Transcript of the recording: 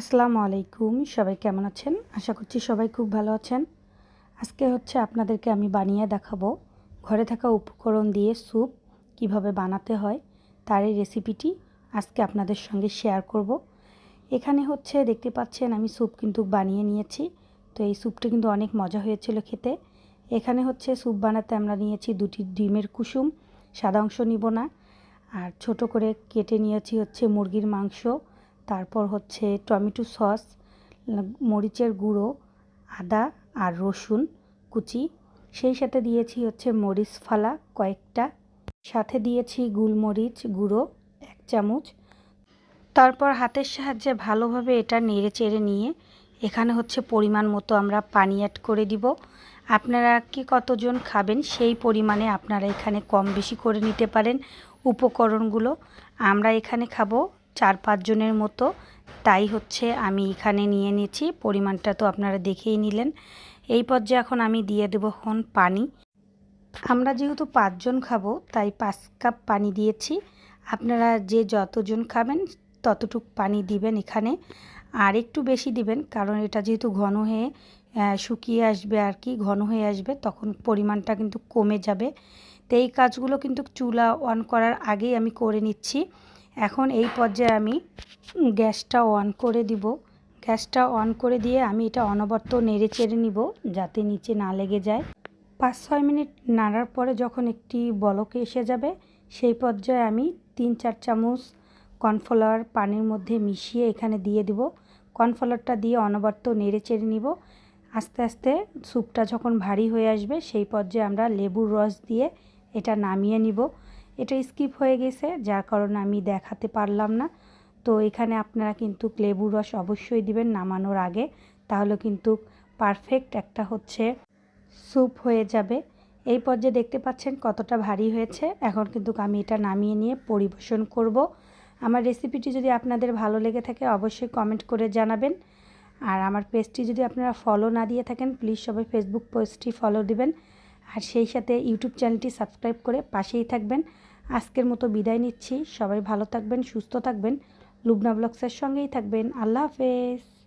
আসসালামু আলাইকুম, সবাই কেমন আছেন? আশা করছি সবাই খুব ভালো আছেন। আজকে হচ্ছে আপনাদেরকে আমি বানিয়ে দেখাবো ঘরে থাকা উপকরণ দিয়ে স্যুপ কীভাবে বানাতে হয়, তার এই রেসিপিটি আজকে আপনাদের সঙ্গে শেয়ার করব। এখানে হচ্ছে দেখতে পাচ্ছেন আমি স্যুপ কিন্তু বানিয়ে নিয়েছি। তো এই স্যুপটা কিন্তু অনেক মজা হয়েছিল খেতে। এখানে হচ্ছে স্যুপ বানাতে আমরা নিয়েছি দুটি ডিমের কুসুম, সাদা অংশ নিব না। আর ছোট করে কেটে নিয়েছি হচ্ছে মুরগির মাংস। তারপর হচ্ছে টমেটো সস মরিচের গুঁড়ো, আদা আর রসুন কুচি। সেই সাথে দিয়েছি হচ্ছে মরিচ ফালা কয়েকটা। সাথে দিয়েছি গুলমরিচ গুঁড়ো এক চামচ। তারপর হাতের সাহায্যে ভালোভাবে এটা নেড়ে চেড়ে নিয়ে এখানে হচ্ছে পরিমাণ মতো আমরা পানি অ্যাড করে দিব। আপনারা কি কতজন খাবেন সেই পরিমাণে আপনারা এখানে কম বেশি করে নিতে পারেন উপকরণগুলো। আমরা এখানে খাব চার পাঁচজনের মতো। তাই হচ্ছে আমি এখানে নিয়ে নিয়েছি। পরিমাণটা তো আপনারা দেখেই নিলেন। এই পর্যায়ে এখন আমি দিয়ে দেবো এখন পানি। আমরা যেহেতু পাঁচজন খাব, তাই পাঁচ কাপ পানি দিয়েছি। আপনারা যে যতজন খাবেন, ততটুক পানি দিবেন এখানে। আর একটু বেশি দিবেন, কারণ এটা যেহেতু ঘন হয়ে শুকিয়ে আসবে আর কি, ঘন হয়ে আসবে, তখন পরিমাণটা কিন্তু কমে যাবে। তো এই কাজগুলো কিন্তু চুলা অন করার আগেই আমি করে নিচ্ছি। এখন এই পর্যায়ে আমি গ্যাসটা অন করে দিব। গ্যাসটা অন করে দিয়ে আমি এটা অনবর্ত নেড়ে চেড়ে নিব যাতে নিচে না লেগে যায়। পাঁচ ছয় মিনিট নাড়ার পরে যখন একটি বলকে এসে যাবে, সেই পর্যায়ে আমি তিন চার চামচ কর্নফ্লাওয়ার পানির মধ্যে মিশিয়ে এখানে দিয়ে দিব। কর্নফ্লাওয়ারটা দিয়ে অনবর্ত নেড়ে চেড়ে নিব। আস্তে আস্তে স্যুপটা যখন ভারী হয়ে আসবে, সেই পর্যায়ে আমরা লেবুর রস দিয়ে এটা নামিয়ে নিব। এটা স্কিপ হয়ে গেছে, যার কারণে আমি দেখাতে পারলাম না। তো এখানে আপনারা কিন্তু লেবুর রস অবশ্যই দিবেন নামানোর আগে। তাহলে কিন্তু পারফেক্ট একটা হচ্ছে স্যুপ হয়ে যাবে। এই পর্যায়ে দেখতে পাচ্ছেন কতটা ভারী হয়েছে। এখন কিন্তু আমি এটা নামিয়ে নিয়ে পরিবেশন করব। আমার রেসিপিটি যদি আপনাদের ভালো লেগে থাকে অবশ্যই কমেন্ট করে জানাবেন। আর আমার পেজটি যদি আপনারা ফলো না দিয়ে থাকেন প্লিজ সবাই ফেসবুক পেজটি ফলো দিবেন। আর সেই সাথে ইউটিউব চ্যানেলটি সাবস্ক্রাইব করে পাশেই থাকবেন। আজকের মতো বিদায় নিচ্ছি। সবাই ভালো থাকবেন, সুস্থ থাকবেন। লুবনা ব্লগসের সঙ্গেই থাকবেন। আল্লাহ হাফেজ।